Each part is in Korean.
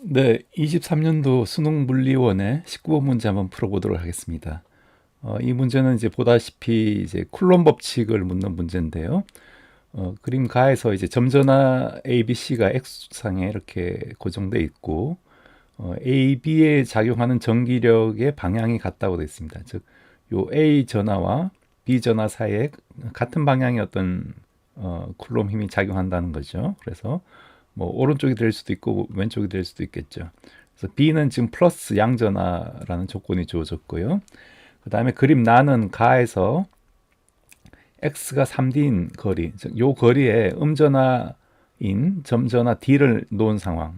네, 23년도 수능 물리원의 19번 문제 한번 풀어보도록 하겠습니다. 어, 이 문제는 이제 보다시피 이제 쿨롬 법칙을 묻는 문제인데요. 어, 그림 가에서 이제 점전화 ABC가 X상에 이렇게 고정돼 있고 어, AB에 작용하는 전기력의 방향이 같다고 되어 있습니다. 즉, 요 A 전하와 B 전하 사이에 같은 방향의 어떤 어, 쿨롬 힘이 작용한다는 거죠. 그래서 뭐 오른쪽이 될 수도 있고 왼쪽이 될 수도 있겠죠. 그래서 B는 지금 플러스 양전하라는 조건이 주어졌고요. 그 다음에 그림 나는 가에서 x가 3d인 거리, 즉 요 거리에 음전하인 점전하 d를 놓은 상황,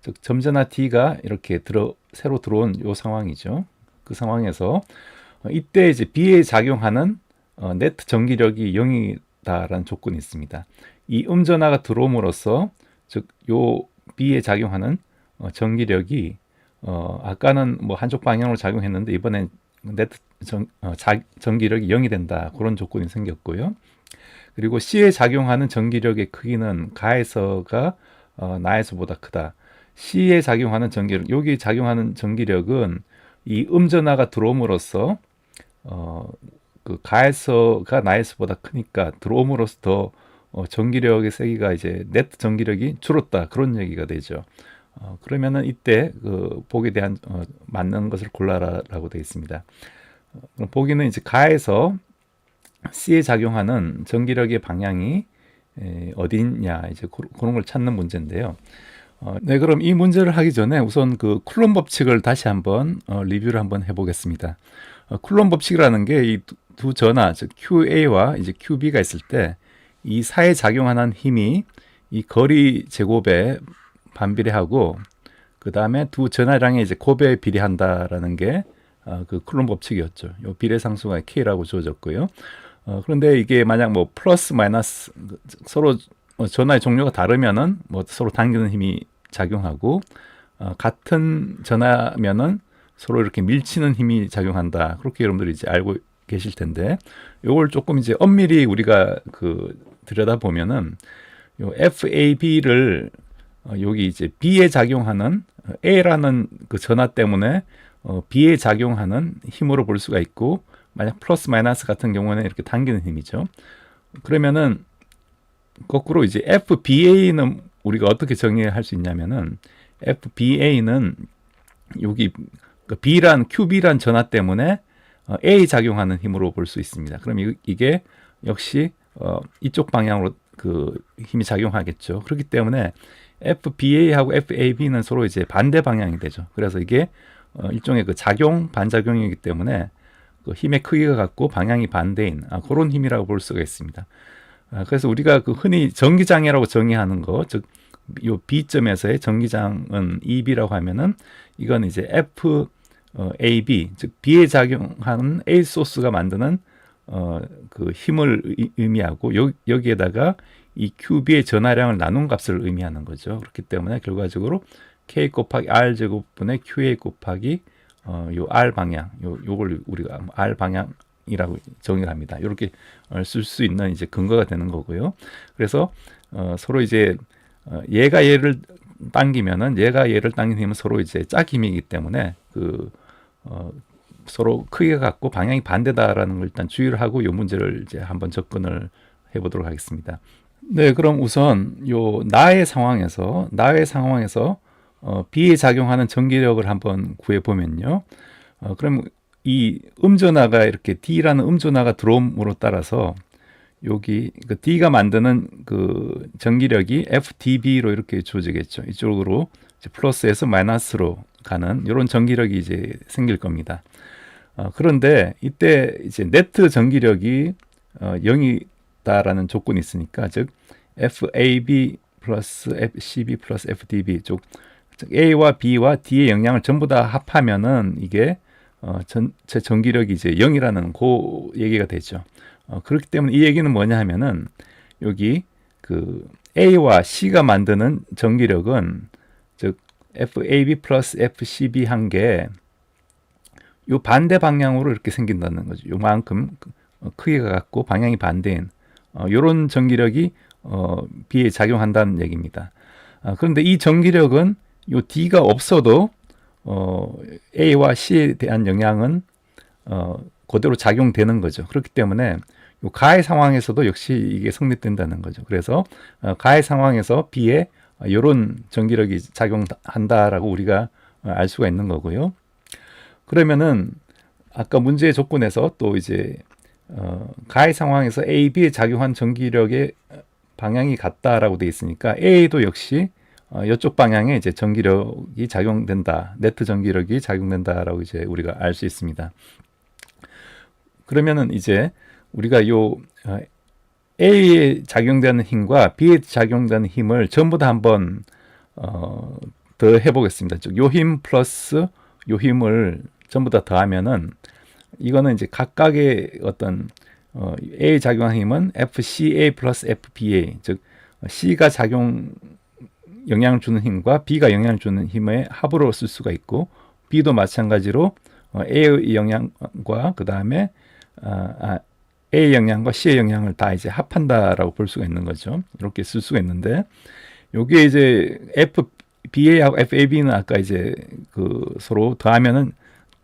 즉 점전하 d가 이렇게 들어 새로 들어온 요 상황이죠. 그 상황에서 어, 이때 이제 B에 작용하는 어, 네트 전기력이 0이다라는 조건이 있습니다. 이 음전하가 들어옴으로써 즉 요 B에 작용하는 어, 전기력이 어, 아까는 뭐 한쪽 방향으로 작용했는데 이번엔 네트 전, 어, 자, 전기력이 0이 된다 그런 조건이 생겼고요. 그리고 C에 작용하는 전기력의 크기는 가에서가 어, 나에서보다 크다. C에 작용하는 전기력 여기 작용하는 전기력은 이 음전하가 들어옴으로써 어, 그 가에서가 나에서보다 크니까 들어옴으로써 더 어, 전기력의 세기가 이제 네트 전기력이 줄었다 그런 얘기가 되죠. 어, 그러면은 이때 그 복에 대한 어, 맞는 것을 골라라라고 되어 있습니다. 어, 보기는 이제 가에서 C에 작용하는 전기력의 방향이 에, 어디 있냐 이제 그, 그런 걸 찾는 문제인데요. 어, 네, 그럼 이 문제를 하기 전에 우선 그 쿨롬 법칙을 다시 한번 어, 리뷰를 한번 해보겠습니다. 어, 쿨롬 법칙이라는 게 이 두 전하, 즉 QA와 이제 QB가 있을 때 이 사에 작용하는 힘이 이 거리 제곱에 반비례하고 그 다음에 두 전하량의 이제 곱에 비례한다라는 게 어, 그 쿨롬 법칙이었죠. 요 비례 상수가 K라고 주어졌고요. 어, 그런데 이게 만약 뭐 플러스 마이너스 서로 어, 전하의 종류가 다르면은 뭐 서로 당기는 힘이 작용하고 어, 같은 전하면은 서로 이렇게 밀치는 힘이 작용한다. 그렇게 여러분들이 이제 알고 계실 텐데 요걸 조금 이제 엄밀히 우리가 그 들여다 보면은 요 FAB를 어, 여기 이제 B에 작용하는 어, A라는 그 전하 때문에 어, B에 작용하는 힘으로 볼 수가 있고 만약 플러스 마이너스 같은 경우는 이렇게 당기는 힘이죠. 그러면은 거꾸로 이제 FBA는 우리가 어떻게 정의할 수 있냐면은 FBA는 여기 그 B란 QB란 전하 때문에 어, A 작용하는 힘으로 볼 수 있습니다. 그럼 이, 이게 역시 어, 이쪽 방향으로 그 힘이 작용하겠죠. 그렇기 때문에 FBA하고 FAB는 서로 이제 반대 방향이 되죠. 그래서 이게 어, 일종의 그 작용 반작용이기 때문에 그 힘의 크기가 같고 방향이 반대인 아, 그런 힘이라고 볼 수가 있습니다. 아, 그래서 우리가 그 흔히 전기장애라고 정의하는 거, 즉 요 B점에서의 전기장은 EB라고 하면은 이건 이제 F 어, 즉 B에 작용하는 A 소스가 만드는 어, 그 힘을 의- 의미하고 여, 여기에다가 이 QB의 전하량을 나눈 값을 의미하는 거죠. 그렇기 때문에 결과적으로 K 곱하기 R 제곱분의 QA 곱하기 어, 요 R 방향, 요 요걸 우리가 R 방향이라고 정의를 합니다. 이렇게 어, 쓸수 있는 이제 근거가 되는 거고요. 그래서 어, 서로 이제 어, 얘가 얘를 당기면은 얘가 얘를 힘은 서로 이제 짝힘이기 때문에 그 어, 서로 크기가 같고 방향이 반대다라는 걸 일단 주의를 하고 요 문제를 이제 한번 접근을 해보도록 하겠습니다. 네, 그럼 우선 요 나의 상황에서 나의 상황에서 어, B에 작용하는 전기력을 한번 구해 보면요. 어, 그럼 이 음전하가 이렇게 D라는 음전하가 들어옴으로 따라서 여기 그 D가 만드는 그 전기력이 FDB로 이렇게 주어지겠죠. 이쪽으로 플러스에서 마이너스로 가는 이런 전기력이 이제 생길 겁니다. 어, 그런데 이때 이제 네트 전기력이 어, 0이다라는 조건이 있으니까 즉 FAB 플러스 FCB 플러스 FDB 쪽즉 A와 B와 D의 영향을 전부 다 합하면은 이게 어, 전체 전기력이 이제 0이라는 그 얘기가 되죠. 어, 그렇기 때문에 이 얘기는 뭐냐 하면은 여기 그 A와 C가 만드는 전기력은 즉 FAB 플러스 FCB 한게 요 반대 방향으로 이렇게 생긴다는 거죠. 요만큼 어, 크기가 같고 방향이 반대인 어, 요런 전기력이 어, B에 작용한다는 얘기입니다. 아, 그런데 이 전기력은 요 D가 없어도 어, A와 C에 대한 영향은 어, 그대로 작용되는 거죠. 그렇기 때문에 요 가해 상황에서도 역시 이게 성립된다는 거죠. 그래서 어, 가해 상황에서 B에 이런 전기력이 작용한다라고 우리가 어, 알 수가 있는 거고요. 그러면은 아까 문제의 조건에서 또 이제 어, 가해 상황에서 A, B에 작용한 전기력의 방향이 같다라고 돼 있으니까 A도 역시 어, 이쪽 방향에 이제 전기력이 작용된다, 네트 전기력이 작용된다라고 이제 우리가 알 수 있습니다. 그러면은 이제 우리가 요 어, A에 작용되는 힘과 B에 작용되는 힘을 전부 다 한번 어, 더 해보겠습니다. 요힘 플러스 요 힘을 전부 다 더하면은 이거는 이제 각각의 어떤 어, A 작용한 힘은 FCA 플러스 FBA 즉 C가 작용 영향을 주는 힘과 B가 영향을 주는 힘의 합으로 쓸 수가 있고 B도 마찬가지로 어, A의 영향과 그 다음에 아, 아, A 영향과 C의 영향을 다 이제 합한다라고 볼 수가 있는 거죠. 이렇게 쓸 수가 있는데 요게 이제 FBA하고 FAB는 아까 이제 그 서로 더하면은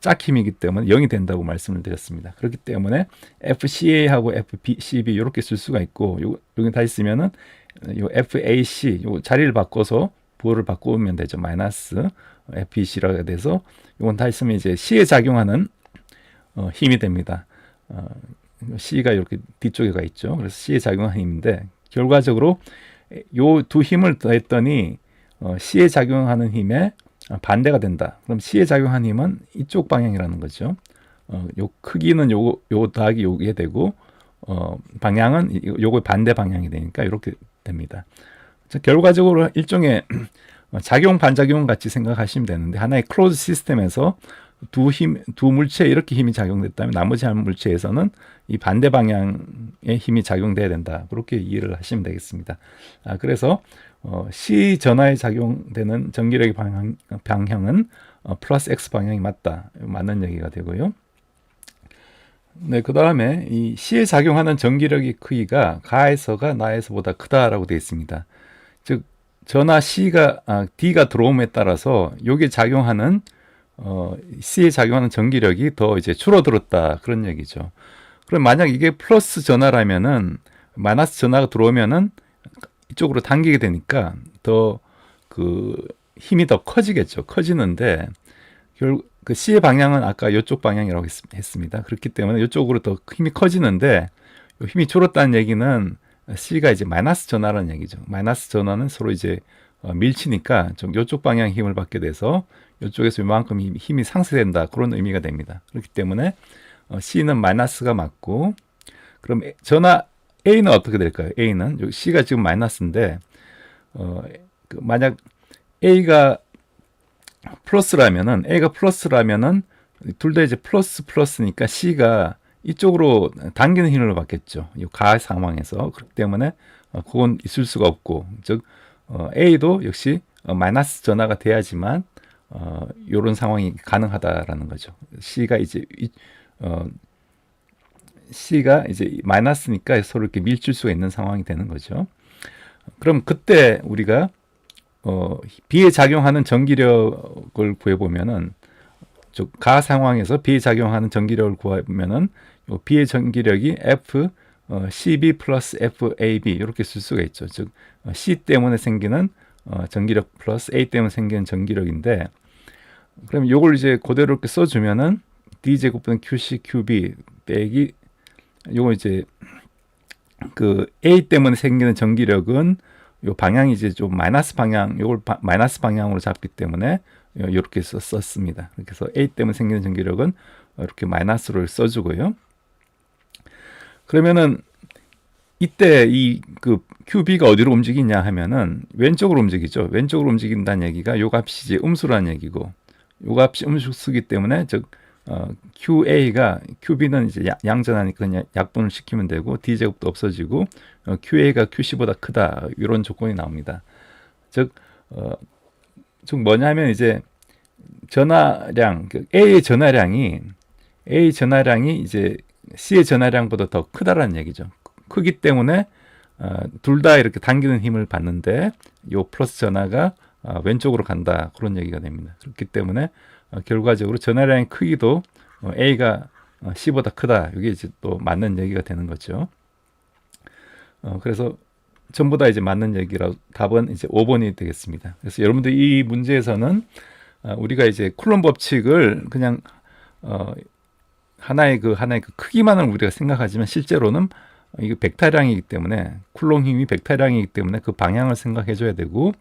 짝힘이기 때문에 0이 된다고 말씀을 드렸습니다. 그렇기 때문에 FCA하고 FCB 이렇게 쓸 수가 있고 요 여기 다 있으면은 요 FAC 요 자리를 바꿔서 부호를 바꾸면 되죠. 마이너스 FBC라고 돼서 요건 다 있으면 이제 C에 작용하는 어, 힘이 됩니다. 어, C가 이렇게 뒤쪽에 가 있죠. 그래서 C에 작용하는 힘인데 결과적으로 요 두 힘을 더했더니 어, C에 작용하는 힘에 반대가 된다. 그럼 C에 작용한 힘은 이쪽 방향이라는 거죠. 어, 요 크기는 요거 요 더하기 요게 되고 어, 방향은 요거 반대 방향이 되니까 이렇게 됩니다. 결과적으로 일종의 작용 반작용 같이 생각하시면 되는데 하나의 클로즈 시스템에서 두 힘, 두 물체에 이렇게 힘이 작용됐다면 나머지 한 물체에서는 이 반대 방향의 힘이 작용돼야 된다. 그렇게 이해를 하시면 되겠습니다. 아, 그래서 어, C 전하에 작용되는 전기력의 방향, 방향은 어, 플러스 X 방향이 맞다. 맞는 얘기가 되고요. 네, 그 다음에 이 C에 작용하는 전기력의 크기가 가에서가 나에서보다 크다라고 되어 있습니다. 즉, 전하 C가, 아, D가 들어옴에 따라서 여기에 작용하는 어, C에 작용하는 전기력이 더 이제 줄어들었다. 그런 얘기죠. 그럼 만약 이게 플러스 전하라면은 마이너스 전하가 들어오면은 이쪽으로 당기게 되니까 더 그 힘이 더 커지겠죠. 커지는데 결국 그 C의 방향은 아까 이쪽 방향이라고 했, 습니다 그렇기 때문에 이쪽으로 더 힘이 커지는데 힘이 줄었다는 얘기는 C가 이제 마이너스 전하라는 얘기죠. 마이너스 전하는 서로 이제 어, 밀치니까 좀 이쪽 방향 힘을 받게 돼서 이쪽에서 이만큼 힘이 상쇄된다 그런 의미가 됩니다. 그렇기 때문에 어, C는 마이너스가 맞고 그럼 전하 A는 어떻게 될까요? A는 C가 지금 마이너스인데 어, 그 만약 A가 플러스라면은 A가 플러스라면은 둘 다 이제 플러스 플러스니까 C가 이쪽으로 당기는 힘을 받겠죠. 이 가해 상황에서 그렇기 때문에 어, 그건 있을 수가 없고 즉 어, A도 역시 어, 마이너스 전화가 돼야지만 어, 이런 상황이 가능하다라는 거죠. C가 이제 어, C가 이제 마이너스니까 서로 이렇게 밀칠 수가 있는 상황이 되는 거죠. 그럼 그때 우리가 어, B에 작용하는 전기력을 구해보면은 가 상황에서 B에 작용하는 전기력을 구하면은 요 B의 전기력이 F 어, CB 플러스 FAB 이렇게 쓸 수가 있죠. 즉 어, C 때문에 생기는 어, 전기력 플러스 A 때문에 생기는 전기력인데 그럼 이걸 이제 그대로 이렇게 써주면은 D 제곱분 QC QB 빼기 요거 이제 그 A 때문에 생기는 전기력은 요 방향이 이제 좀 마이너스 방향, 요걸 바, 마이너스 방향으로 잡기 때문에 이렇게 썼습니다. 그래서 A 때문에 생기는 전기력은 이렇게 마이너스를 써주고요. 그러면은 이때 이 그 QB가 어디로 움직이냐 하면은 왼쪽으로 움직이죠. 왼쪽으로 움직인다는 얘기가 요 값이 이제 음수라는 얘기고 요 값이 음수기 때문에 즉 어, QA가 QB는 이제 양전하니까 그냥 약분을 시키면 되고 D 제곱도 없어지고 어, QA가 QC보다 크다 이런 조건이 나옵니다. 즉, 어, 즉 뭐냐면 이제 전화량 그 A의 전화량이 A 전화량이 이제 C의 전화량보다 더 크다라는 얘기죠. 크기 때문에 어, 둘다 이렇게 당기는 힘을 받는데 요 플러스 전화가 아, 왼쪽으로 간다 그런 얘기가 됩니다. 그렇기 때문에 어, 결과적으로 전화량의 크기도 어, A가 어, C보다 크다. 이게 이제 또 맞는 얘기가 되는 거죠. 어, 그래서 전부 다 이제 맞는 얘기라 답은 이제 5번이 되겠습니다. 그래서 여러분들 이 문제에서는 어, 우리가 이제 쿨론 법칙을 그냥 어, 하나의 그 하나의 그 크기만을 우리가 생각하지만 실제로는 이게 벡터량이기 때문에 쿨론 힘이 벡터량이기 때문에 그 방향을 생각해 줘야 되고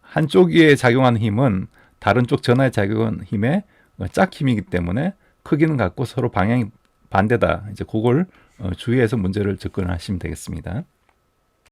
한쪽에 작용하는 힘은 다른 쪽 전하에 작용하는 힘의 어, 짝 힘이기 때문에 크기는 같고 서로 방향이 반대다. 이제 그걸 어, 주의해서 문제를 접근하시면 되겠습니다.